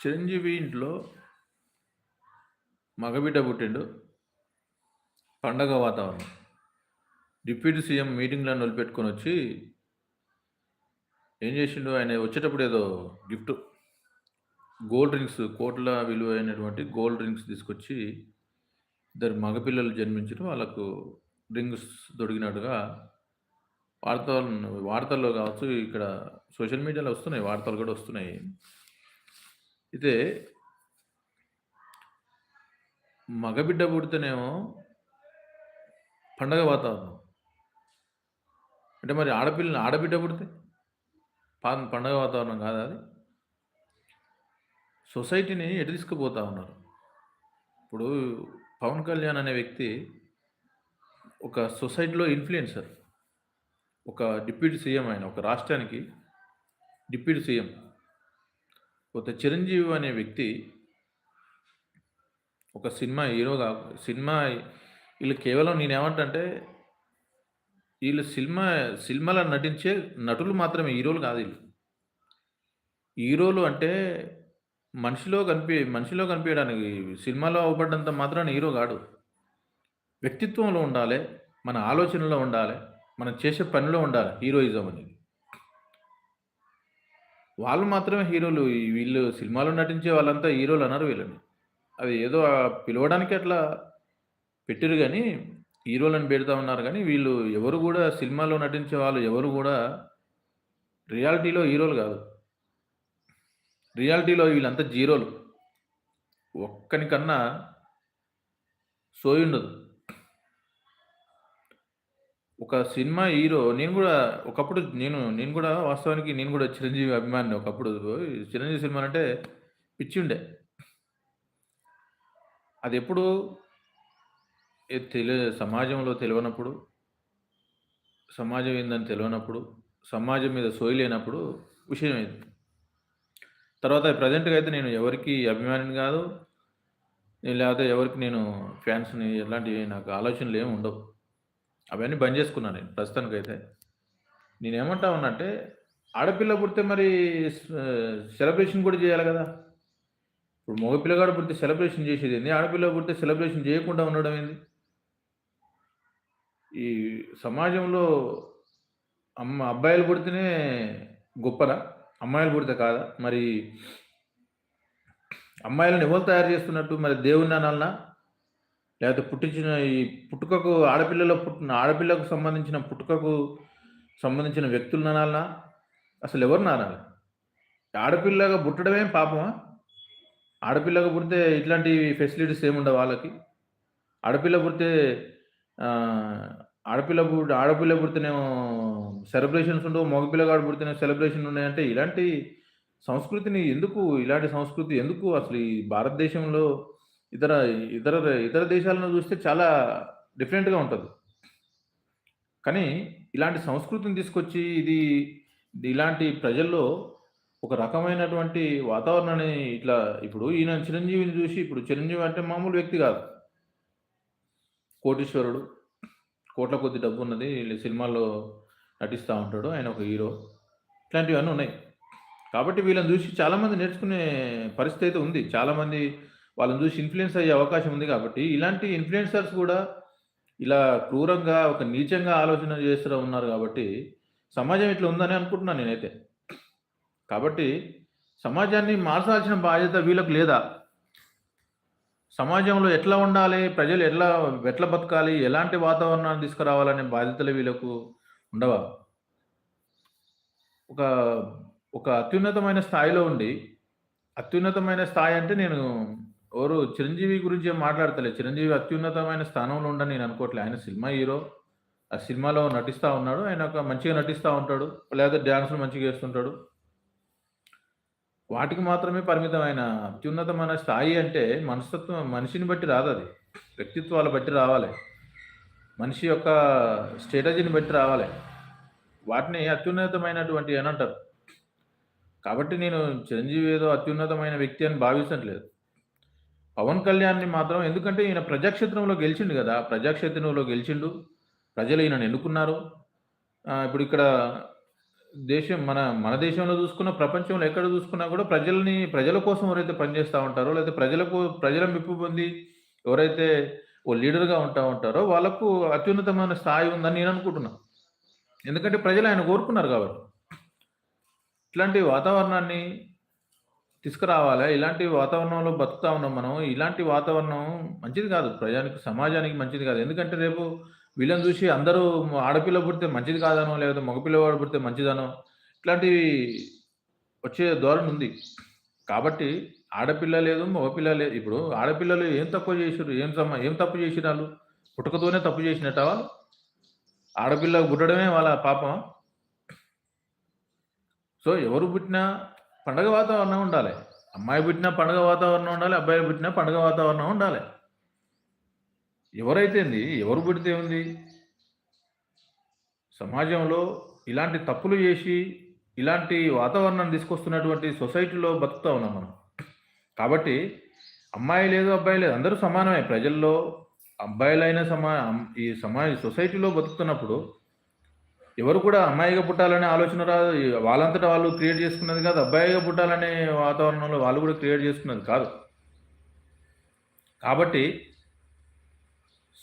చిరంజీవి ఇంట్లో మగబిడ్డ పుట్టిండు. పండగ వాతావరణం. డిప్యూటీ సీఎం మీటింగ్‌లను వచ్చి ఏం చేసిండు ఆయన వచ్చేటప్పుడు ఏదో గిఫ్ట్ గోల్డ్ డ్రింక్స్ కోట్ల విలువైనటువంటి గోల్డ్ డ్రింక్స్ తీసుకొచ్చి ఇద్దరు మగపిల్లలు జన్మించడం వాళ్ళకు డ్రింక్స్ తొడిగినట్టుగా వార్తలు వార్తల్లో కావచ్చు, ఇక్కడ సోషల్ మీడియాలో వస్తున్నాయి. వార్తలు కూడా వస్తున్నాయి. అయితే మగబిడ్డ పుడితేనేమో పండగ వాతావరణం. అంటే మరి ఆడపిల్ల ఆడబిడ్డ పుడితే? పండగ వాతావరణం కాదా అది? సొసైటీని ఎటు తీసుకుపోతా ఉన్నారు. ఇప్పుడు పవన్ కళ్యాణ్ అనే వ్యక్తి ఒక సొసైటీలో ఇన్‌ఫ్లుయెన్సర్. ఒక డిప్యూటీ సీఎం ఆయన. ఒక రాష్ట్రానికి డిప్యూటీ సీఎం. కొత్త చిరంజీవి అనే వ్యక్తి ఒక సినిమా హీరోగా సినిమా వీళ్ళు కేవలం నేనేమంటే వీళ్ళు సినిమా సినిమాలో నటించే నటులు మాత్రమే హీరోలు కాదు వీళ్ళు హీరోలు అంటే మనిషిలో కనిపి మనిషిలో కనిపియడానికి సినిమాలో అవ్వబడ్డంత మాత్రాన హీరో కాడు. వ్యక్తిత్వంలో ఉండాలి మన ఆలోచనలో ఉండాలి మనం చేసే పనిలో ఉండాలి హీరోయిజం అనేది. వాళ్ళు మాత్రమే హీరోలు. వీళ్ళు సినిమాలో నటించే వాళ్ళంతా హీరోలు అన్నారు వీళ్ళని. అది ఏదో పిలవడానికి అట్లా పెట్టిర్రు కానీ హీరోలను పెడతా ఉన్నారు కానీ వీళ్ళు ఎవరు కూడా సినిమాలో నటించే వాళ్ళు ఎవరు కూడా రియాలిటీలో హీరోలు కాదు రియాలిటీలో వీళ్ళంతా జీరోలు. ఒక్కనికన్నా సోయుండదు. ఒక సినిమా హీరో నేను గూడా ఒకప్పుడు నేను నేను గూడా వాస్తవానికి నేను గూడా చిరంజీవి అభిమాని ఒకప్పుడు. చిరంజీవి సినిమాలంటే పిచ్చుండే. అదెప్పుడు ఏ తెలి సమాజంలో తెలవనప్పుడు సమాజం ఏందని తెలవనప్పుడు, సమాజం మీద సోయి లేనప్పుడు విషయమైంది. తర్వాత ప్రెజెంట్‌గా అయితే నేను ఎవరికీ అభిమానిని గాదు. నేను లేకపోతే ఎవరికి నేను ఫ్యాన్స్‌ని ఎలాంటివి నాకు ఆలోచనలేమి ఉండవు. అవన్నీ బంద్ చేసుకున్నా నేను ప్రస్తుతానికైతే. నేనేమంటా ఉన్నానంటే ఆడపిల్ల పుడితే మరి సెలబ్రేషన్ కూడా చేయాలి కదా ఇప్పుడు మగపిల్లగాడు పుడితే సెలబ్రేషన్ చేసేది ఏంది ఆడపిల్ల పుడితే సెలబ్రేషన్ చేయకుండా ఉండడం ఏంది? ఈ సమాజంలో అమ్మ అబ్బాయిలు పుడితేనే గొప్పరా అమ్మాయిలు పుడితే కాదా? మరి అమ్మాయిలని ఎవరు తయారు చేస్తున్నట్టు? మరి దేవుని అనాలనా? లేకపోతే పుట్టించిన ఈ పుట్టుకకు ఆడపిల్లలో పుట్టిన ఆడపిల్లకు సంబంధించిన పుట్టుకకు సంబంధించిన వ్యక్తులు అనాలనా? అసలు ఎవరు నానాలి ఆడపిల్లగా పుట్టడమే పాపమా? ఆడపిల్లగా పుడితే ఇట్లాంటి ఫెసిలిటీస్ ఏముండవు వాళ్ళకి? ఆడపిల్ల పుడితే ఆడపిల్ల పుట్టి ఆడపిల్ల పుడితేనేమో సెలబ్రేషన్స్ ఉండవు. మగ పుడితేనే సెలబ్రేషన్ సెలబ్రేషన్‌లు ఉన్నాయంటే ఇలాంటి సంస్కృతిని ఎందుకు ఇలాంటి సంస్కృతి ఎందుకు అసలు ఈ భారతదేశంలో ఇతర ఇతర ఇతర దేశాలను చూస్తే చాలా డిఫరెంట్‌గా ఉంటుంది కానీ ఇలాంటి సంస్కృతిని తీసుకొచ్చి ఇది ఇలాంటి ప్రజల్లో ఒక రకమైనటువంటి వాతావరణాన్ని ఇట్లా ఇప్పుడు ఈయన చిరంజీవిని చూసి ఇప్పుడు చిరంజీవి అంటే మామూలు వ్యక్తి కాదు కోటీశ్వరుడు. కోట్ల కొద్ది డబ్బు ఉన్నది సినిమాల్లో నటిస్తూ ఉంటాడు. ఆయన ఒక హీరో. ఇట్లాంటివన్నీ ఉన్నాయి. కాబట్టి వీళ్ళని చూసి చాలామంది నేర్చుకునే పరిస్థితి అయితే ఉంది. చాలామంది వాళ్ళని చూసి ఇన్‌ఫ్లుయెన్స్ అయ్యే అవకాశం ఉంది కాబట్టి, ఇలాంటి ఇన్‌ఫ్లుయెన్సర్స్ కూడా ఇలా క్రూరంగా ఒక నీచంగా ఆలోచన చేస్తూ ఉన్నారు కాబట్టి, సమాజం ఇట్లా ఉందని అనుకుంటున్నాను నేనైతే. కాబట్టి సమాజాన్ని మార్చాల్సిన బాధ్యత వీళ్ళకు లేదా? సమాజంలో ఎట్లా ఉండాలి? ప్రజలు ఎట్లా ఎట్లా బతకాలి? ఎలాంటి వాతావరణాన్ని తీసుకురావాలనే బాధ్యతలు వీళ్ళకు ఉండవా? ఒక ఒక అత్యున్నతమైన స్థాయిలో ఉండి, అత్యున్నతమైన స్థాయి అంటే నేను ఎవరు చిరంజీవి గురించి మాట్లాడతలే. చిరంజీవి అత్యున్నతమైన స్థానంలో ఉండని నేను అనుకోవట్లే. ఆయన సినిమా హీరో. ఆ సినిమాలో నటిస్తా ఉన్నాడు. ఆయన ఒక మంచిగా నటిస్తూ ఉంటాడు. లేదా డాన్సులు మంచిగా చేస్తుంటాడు వాటికి మాత్రమే పరిమితమైన అత్యున్నతమైన స్థాయి అంటే మనస్తత్వం మనిషిని బట్టి రాదు అది వ్యక్తిత్వాలు బట్టి రావాలి. మనిషి యొక్క స్ట్రాటజీని బట్టి రావాలి. వాటిని అత్యున్నతమైనటువంటి అని అంటారు. కాబట్టి నేను చిరంజీవి ఏదో అత్యున్నతమైన వ్యక్తి అని భావించట్లేదు. పవన్ కళ్యాణ్‌ని మాత్రం ఎందుకంటే ఈయన ప్రజాక్షేత్రంలో గెలిచిండు కదా ప్రజాక్షేత్రంలో గెలిచిండు. ప్రజలు ఈయనను ఎన్నుకున్నారు. ఇప్పుడు ఇక్కడ దేశం మన మన దేశంలో చూసుకున్న ప్రపంచంలో ఎక్కడ చూసుకున్నా కూడా ప్రజల్ని ప్రజల కోసం ఎవరైతే పనిచేస్తూ ఉంటారో లేకపోతే ప్రజలకు ప్రజల మెప్పు పొంది ఎవరైతే ఓ లీడర్‌గా ఉంటా ఉంటారో వాళ్ళకు అత్యున్నతమైన స్థాయి ఉందని నేను అనుకుంటున్నాను ఎందుకంటే ప్రజలు ఆయన కోరుకున్నారు కాబట్టి. ఇట్లాంటి వాతావరణాన్ని తీసుకురావాలా. ఇలాంటి వాతావరణంలో బతుకుతా ఉన్నాం మనం. ఇలాంటి వాతావరణం మంచిది కాదు. ప్రజానికి సమాజానికి మంచిది కాదు. ఎందుకంటే రేపు వీళ్ళని చూసి అందరూ ఆడపిల్ల పుడితే మంచిది కాదనో, లేకపోతే మగపిల్లవాడు పుడితే మంచిదనో ఇట్లాంటివి వచ్చే ధోరణి ఉంది. కాబట్టి ఆడపిల్ల లేదు, మగపిల్ల లేదు. ఇప్పుడు ఆడపిల్లలు ఏం తక్కువ చేసిర్రు? ఏం సమ ఏం తప్పు చేసిర్రాళ్ళు? పుట్టుకతోనే తప్పు చేసినట్టా వాళ్ళు? ఆడపిల్ల పుట్టడమే వాళ్ళ పాపమా? సో, ఎవరు పుట్టినా పండగ వాతావరణం ఉండాలి అమ్మాయి పుట్టినా పండగ వాతావరణం ఉండాలి. అబ్బాయి పుట్టినా పండగ వాతావరణం ఉండాలి ఎవరైతేంది? ఎవరు పుడితే ఉంది సమాజంలో ఇలాంటి తప్పులు చేసి, ఇలాంటి వాతావరణం తీసుకొస్తున్నటువంటి సొసైటీలో బతుకుతా ఉన్నాం మనం. కాబట్టి అమ్మాయి లేదు, అబ్బాయి లేదు. అందరూ సమానమే. ప్రజల్లో అబ్బాయిలైన సమా ఈ సమాజ సొసైటీలో బతుకుతున్నప్పుడు ఎవరు కూడా అమ్మాయిగా పుట్టాలనే ఆలోచన రాదు. వాళ్ళంతటా వాళ్ళు క్రియేట్ చేసుకున్నది కాదు. అబ్బాయిగా పుట్టాలనే వాతావరణంలో వాళ్ళు కూడా క్రియేట్ చేసుకున్నది కాదు. కాబట్టి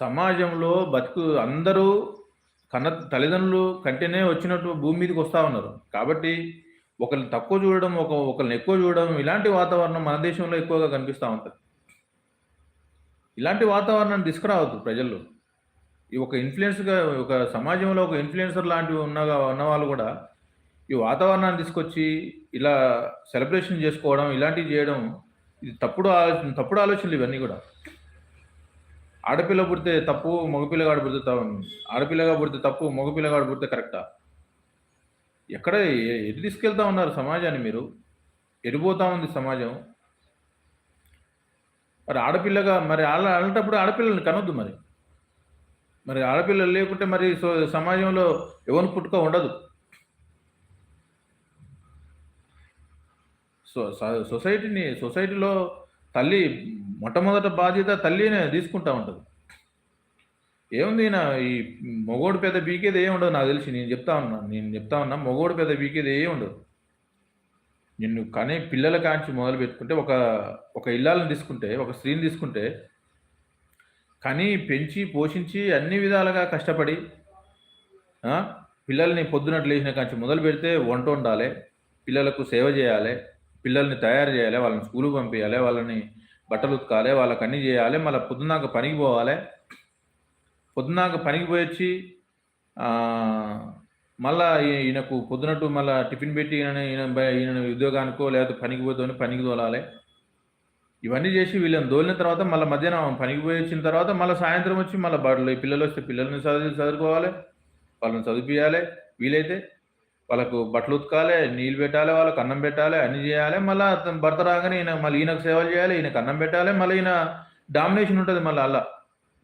సమాజంలో బతుకు అందరూ కన్న తల్లిదండ్రులు కంటేనే వచ్చినట్టు భూమి మీదకి వస్తూ ఉన్నారు. కాబట్టి ఒకరిని తక్కువ చూడడం, ఒక ఒకరిని ఎక్కువ చూడడం ఇలాంటి వాతావరణం మన దేశంలో ఎక్కువగా కనిపిస్తూ ఉంటుంది ఇలాంటి వాతావరణాన్ని తీసుకురావద్దు ప్రజల్లో. ఈ ఒక ఇన్‌ఫ్లుయెన్స్‌గా ఒక సమాజంలో ఒక ఇన్‌ఫ్లుయెన్సర్ లాంటివి ఉన్నగా ఉన్నవాళ్ళు కూడా ఈ వాతావరణాన్ని తీసుకొచ్చి ఇలా సెలబ్రేషన్ చేసుకోవడం, ఇలాంటివి చేయడం ఇది తప్పుడు ఆలోచన తప్పుడు ఆలోచనలు ఇవన్నీ కూడా. ఆడపిల్ల పుడితే తప్పు, మగపిల్లగాడు పుడితే ఆడపిల్లగా పుడితే తప్పు, మగపిల్లగాడు పుడితే కరెక్టా? ఎక్కడ ఎటు తీసుకెళ్తా ఉన్నారు సమాజాన్ని మీరు? ఎరిపోతా ఉంది సమాజం? మరి ఆడపిల్లగా మరి అలా అలాంటప్పుడు ఆడపిల్లల్ని కనొద్దు మరి. మరి ఆడపిల్లలు లేకుంటే మరి సో సమాజంలో ఎవరు పుట్టుక ఉండదు. సో సొసైటీని సొసైటీలో తల్లి మొట్టమొదట బాధ్యత తల్లినే తీసుకుంటా ఉంటుంది ఏముంది నా ఈ మొగోడు పెద్ద బీకేది ఏమి ఉండదు నాకు తెలిసి. నేను చెప్తా ఉన్నా. నేను చెప్తా ఉన్నా మొగోడు పెద్ద పీకేది ఏమి ఉండదు. నిన్ను కానీ పిల్లల కాంచి మొదలుపెట్టుకుంటే ఒక ఒక ఇల్లాలను తీసుకుంటే, ఒక స్త్రీని తీసుకుంటే కానీ పెంచి, పోషించి అన్ని విధాలుగా కష్టపడి పిల్లల్ని పొద్దునట్లు లేచిన కాంచి వంట వండాలి పిల్లలకు సేవ చేయాలి పిల్లల్ని తయారు చేయాలి వాళ్ళని స్కూల్కి పంపించాలి వాళ్ళని బట్టలు ఉతకాలి వాళ్ళకి అన్నీ చేయాలి మళ్ళీ పొద్దున్నాక పనికి పోవాలి. పొద్దున్నాక పనికి పోయొచ్చి మళ్ళీ మళ్ళా ఈయనకు పొద్దునట్టు మళ్ళీ టిఫిన్ పెట్టి ఈయన ఈయన బ ఉద్యోగానికో లేకపోతే పనికి పోతేనో పనికి తోలాలి. ఇవన్నీ చేసి వీళ్ళని దోలిన తర్వాత మళ్ళీ మధ్యాహ్నం పనికి పోయి వచ్చిన తర్వాత మళ్ళీ సాయంత్రం వచ్చి మళ్ళా బడులు పిల్లలొస్తే పిల్లల్ని చదివి చదువుకోవాలి వాళ్ళని చదివించాలి వీలైతే వాళ్ళకు బట్టలు ఉతకాలి నీళ్ళు పెట్టాలి వాళ్ళకి అన్నం పెట్టాలి అన్నీ చేయాలి మళ్ళీ అతను భర్త రాగానే ఈయన మళ్ళీ ఈయనకు సేవలు చేయాలి, ఈయనకు అన్నం పెట్టాలి మళ్ళీ ఈయన డామినేషన్ ఉంటుంది మళ్ళీ అల్ల.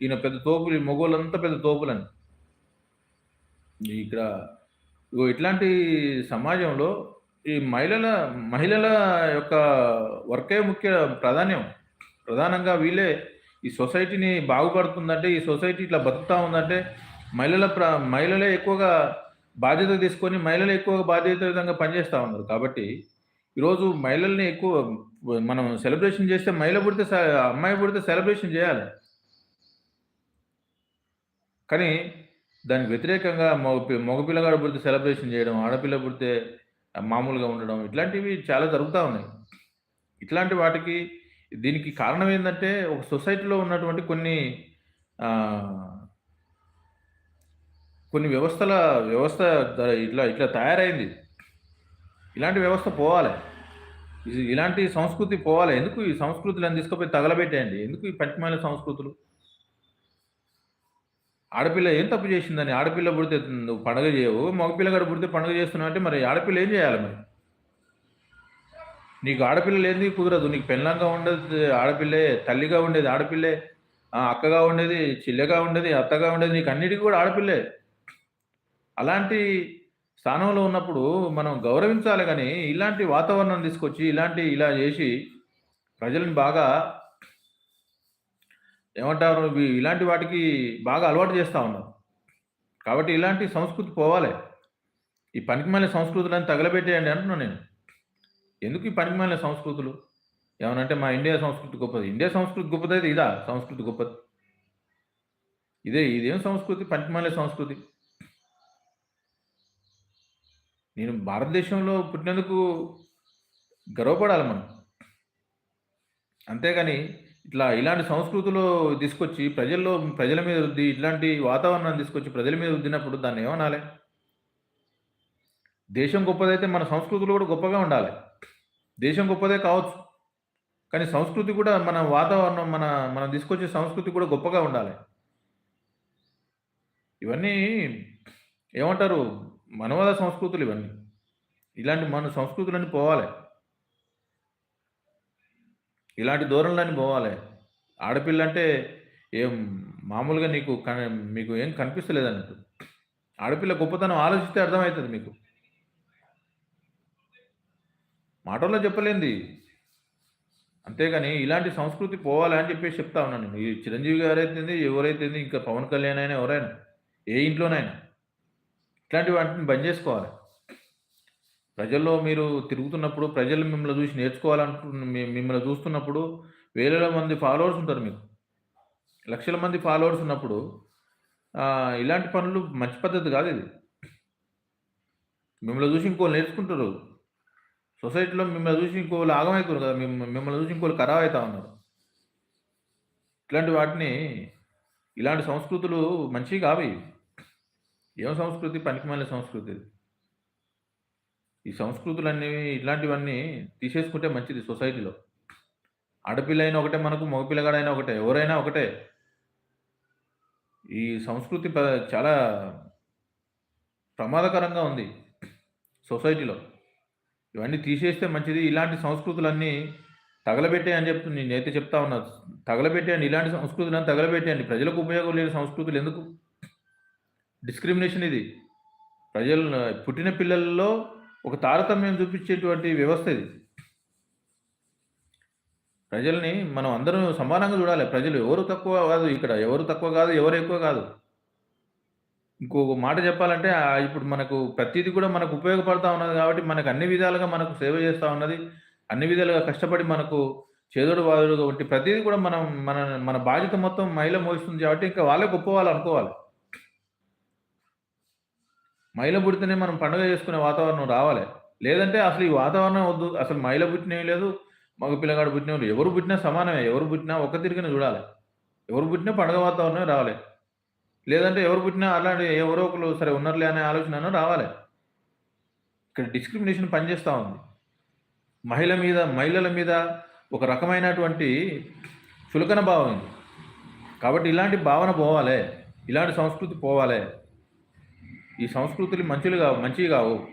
ఈయన పెద్ద తోపులు, మొగోళ్ళంతా పెద్ద తోపులని. ఇక్కడ ఇగో ఇట్లాంటి సమాజంలో ఈ మహిళల మహిళల యొక్క వర్కే ముఖ్య ప్రాధాన్యం. ప్రధానంగా వీళ్ళే ఈ సొసైటీని బాగుపడుతుందంటే, ఈ సొసైటీ ఇట్లా బతుకుతా ఉందంటే మహిళల ప్ర మహిళలే ఎక్కువగా బాధ్యత తీసుకొని మహిళలే ఎక్కువగా బాధ్యత విధంగా పనిచేస్తూ ఉన్నారు. కాబట్టి ఈరోజు మహిళల్ని ఎక్కువ మనం సెలబ్రేషన్ చేస్తే మహిళ పుడితే అమ్మాయి పుడితే సెలబ్రేషన్ చేయాలి. కానీ దానికి వ్యతిరేకంగా మగ పి పుడితే సెలబ్రేషన్ చేయడం, ఆడపిల్ల పుడితే మామూలుగా ఉండడం ఇట్లాంటివి చాలా జరుగుతూ ఉన్నాయి. ఇట్లాంటి వాటికి దీనికి కారణం ఏంటంటే ఒక సొసైటీలో ఉన్నటువంటి కొన్ని కొన్ని వ్యవస్థల వ్యవస్థ ఇట్లా ఇట్లా తయారైంది. ఇలాంటి వ్యవస్థ పోవాలి ఇది ఇలాంటి సంస్కృతి పోవాలి ఎందుకు ఈ సంస్కృతులను తీసుకుపోయి తగలబెట్టేయండి. ఎందుకు ఈ పనికిమాలిన సంస్కృతులు? ఆడపిల్ల ఏం తప్పు చేసిందని? ఆడపిల్ల పుడితే నువ్వు పండగ చేయవు. మగపిల్లగాడు పుడితే పండుగ చేస్తున్నావంటే మరి ఆడపిల్ల ఏం చేయాలి మరి? నీకు ఆడపిల్ల లేనిది కుదరదు. నీకు పెళ్ళాంగా ఉండేది ఆడపిల్లే, తల్లిగా ఉండేది ఆడపిల్లే, అక్కగా ఉండేది, చెల్లెగా ఉండేది, అత్తగా ఉండేది నీకు అన్నిటికీ కూడా ఆడపిల్లే. అలాంటి స్థానంలో ఉన్నప్పుడు మనం గౌరవించాలి కానీ ఇలాంటి వాతావరణం తీసుకొచ్చి, ఇలాంటి ఇలా చేసి ప్రజలను బాగా ఏమంటారు? ఇలాంటి వాటికి బాగా అలవాటు చేస్తా ఉన్నారు. కాబట్టి ఇలాంటి సంస్కృతి పోవాలి ఈ పనికిమాలిన సంస్కృతులన్నీ తగలబెట్టేయండి అంటున్నాను నేను. ఎందుకు ఈ పనికిమాలిన సంస్కృతులు? ఏమనంటే మా ఇండియా సంస్కృతి గొప్పది. ఇండియా సంస్కృతి గొప్పది అయితే ఇదా సంస్కృతి గొప్పది? ఇదే ఇదేం సంస్కృతి? పనికిమాలిన సంస్కృతి. నేను భారతదేశంలో పుట్టినందుకు గర్వపడాలి మనం. అంతేగాని ఇట్లా ఇలాంటి సంస్కృతిలో తీసుకొచ్చి ప్రజల్లో ప్రజల మీద రుద్ది ఇట్లాంటి వాతావరణాన్ని తీసుకొచ్చి ప్రజల మీద రుద్దినప్పుడు దాన్ని ఏమనాలే? దేశం గొప్పదైతే మన సంస్కృతులు కూడా గొప్పగా ఉండాలి. దేశం గొప్పదే కావచ్చు. కానీ సంస్కృతి కూడా మన వాతావరణం మన మనం తీసుకొచ్చే సంస్కృతి కూడా గొప్పగా ఉండాలి. ఇవన్నీ ఏమంటారు? మనవాద సంస్కృతులు ఇవన్నీ. ఇలాంటి మన సంస్కృతులన్నీ పోవాలి ఇలాంటి దూరంలోని పోవాలి ఆడపిల్ల అంటే ఏం మామూలుగా నీకు మీకు ఏం కనిపిస్తలేదన్నట్టు. ఆడపిల్ల గొప్పతనం ఆలోచిస్తే అర్థమవుతుంది మీకు. మాటల్లో చెప్పలేంది అంతేగాని ఇలాంటి సంస్కృతి పోవాలి అని చెప్పేసి చెప్తా ఉన్నాను నేను. ఈ చిరంజీవి గారైతేంది, ఎవరైతేంది ఇంకా పవన్ కళ్యాణ్ అయినా ఎవరైనా. ఏ ఇంట్లోనైనా. ఇట్లాంటి వాటిని బంద్ చేసుకోవాలి ప్రజల్లో మీరు తిరుగుతున్నప్పుడు ప్రజలు మిమ్మల్ని చూసి నేర్చుకోవాలనుకుంటున్న మిమ్మల్ని చూస్తున్నప్పుడు వేల మంది ఫాలోవర్స్ ఉంటారు మీకు. లక్షల మంది ఫాలోవర్స్ ఉన్నప్పుడు ఇలాంటి పనులు మంచి పద్ధతి కాదు ఇది మిమ్మల్ని చూసి ఇంకోళ్ళు నేర్చుకుంటారు. సొసైటీలో మిమ్మల్ని చూసి ఇంకోళ్ళు ఆగమైతుర్రు కదా! మిమ్మల్ని చూసి ఇంకోళ్ళు ఖరాబ్ అవుతా ఉన్నారు. ఇట్లాంటి వాటిని ఇలాంటి సంస్కృతులు మంచివి కావు ఏం సంస్కృతి? పనికిమాలిన సంస్కృతి ఈ ఈ సంస్కృతులన్నీ ఇలాంటివన్నీ తీసేసుకుంటే మంచిది సొసైటీలో. ఆడపిల్లయినా ఒకటే మనకు, మగపిల్లగాడైనా ఒకటే. ఎవరైనా ఒకటే. ఈ సంస్కృతి ప చాలా ప్రమాదకరంగా ఉంది సొసైటీలో. ఇవన్నీ తీసేస్తే మంచిది. ఇలాంటి సంస్కృతులన్నీ తగలబెట్టేయి అని నేనైతే చెప్తా ఉన్నా. తగలబెట్టేయండి. ఇలాంటి సంస్కృతులను తగలబెట్టేయండి. ప్రజలకు ఉపయోగం లేని సంస్కృతులు ఎందుకు? డిస్క్రిమినేషన్ ఇది. ప్రజలు పుట్టిన పిల్లల్లో ఒక తారతమ్యం చూపించేటువంటి వ్యవస్థ ఇది. ప్రజల్ని మనం అందరం సమానంగా చూడాలి. ప్రజలు ఎవరు తక్కువ కాదు ఇక్కడ. ఎవరు తక్కువ కాదు, ఎవరు ఎక్కువ కాదు. ఇంకొక మాట చెప్పాలంటే ఇప్పుడు మనకు ప్రతిదీ కూడా మనకు ఉపయోగపడతా ఉన్నది కాబట్టి మనకు అన్ని విధాలుగా మనకు సేవ చేస్తూ ఉన్నది. అన్ని విధాలుగా కష్టపడి మనకు చేదోడు వాదుడు వంటి ప్రతిదీ కూడా మనం మన మన బాధ్యత మొత్తం మహిళ మోస్తుంది కాబట్టి ఇంకా వాళ్ళే గొప్పవాళ్ళు అనుకోవాలి. మైల పుడితేనే మనం పండుగ చేసుకునే వాతావరణం రావాలి. లేదంటే అసలు ఈ వాతావరణం వద్దు. అసలు మహిళ పుట్టినవి లేదు. మగ పిల్లగాడు పుట్టినోళ్ళు ఎవరు పుట్టినా సమానమే. ఎవరు పుట్టినా ఒక్క తిరిగిన చూడాలి. ఎవరు పుట్టినా పండుగ వాతావరణమే రావాలి. లేదంటే ఎవరు పుట్టినా అలాంటి ఎవరో ఒకరు సరే ఉన్నారులే అనే ఆలోచన రావాలి. ఇక్కడ డిస్క్రిమినేషన్ పనిచేస్తూ ఉంది. మహిళ మీద మహిళల మీద ఒక రకమైనటువంటి చులకన భావం ఉంది కాబట్టి ఇలాంటి భావన పోవాలే. ఇలాంటి సంస్కృతి పోవాలే. ఈ సంస్కృతులు మంచులు కావు మంచివి కావు.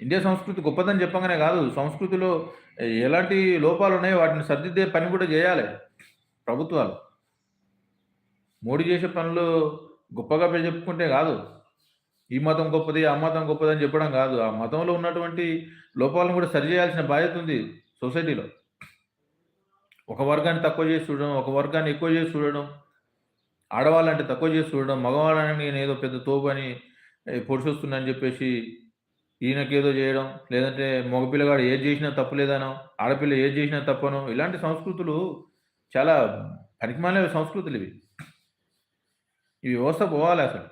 ఇండియా సంస్కృతి గొప్పదని చెప్పగానే కాదు. సంస్కృతిలో ఎలాంటి లోపాలు ఉన్నాయో వాటిని సరిదిద్దే పని కూడా చేయాలి ప్రభుత్వాలు. మోడీ చేసే పనులు గొప్పగా చెప్పుకుంటే కాదు. ఈ మతం గొప్పది, ఆ మతం గొప్పది అని చెప్పడం కాదు. ఆ మతంలో ఉన్నటువంటి లోపాలను కూడా సరిచేయాల్సిన బాధ్యత ఉంది సొసైటీలో. ఒక వర్గాన్ని తక్కువ చేసి చూడడం, ఒక వర్గాన్ని ఎక్కువ చేసి చూడడం. ఆడవాళ్ళంటే తక్కువ చేసి చూడడం. మగవాళ్ళని ఏదో పెద్ద తోపు అని పొడిచొస్తున్నా అని చెప్పేసి ఈయనకేదో చేయడం. లేదంటే మగపిల్లగాడు ఏది చేసినా తప్పు లేదనో, ఆడపిల్ల ఏది చేసినా తప్పనో ఇలాంటి సంస్కృతులు చాలా పనికిమాలిన సంస్కృతులివి. ఈ వ్యవస్థ పోవాలి అసలు.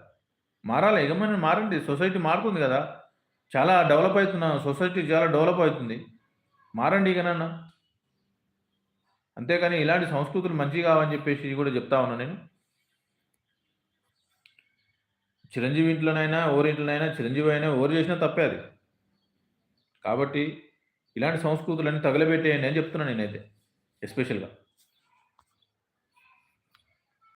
మారాలి. ఇకమైనా మారండి. సొసైటీ మారుతుంది కదా! చాలా డెవలప్ అయితున్న సొసైటీ చాలా డెవలప్ అవుతుంది. మారండి ఇకనన్నా. అంతేకాని ఇలాంటి సంస్కృతులు మంచిగా కావని చెప్పేసి కూడా చెప్తా ఉన్నా నేను. చిరంజీవి ఇంట్లోనైనా, ఎవరి ఇంట్లోనైనా చిరంజీవి అయినా ఓరు చేసినా తప్పే అది. కాబట్టి ఇలాంటి సంస్కృతులన్నీ తగలబెట్టేయండి అని చెప్తున్నాను నేనైతే ఎస్పెషల్‌గా.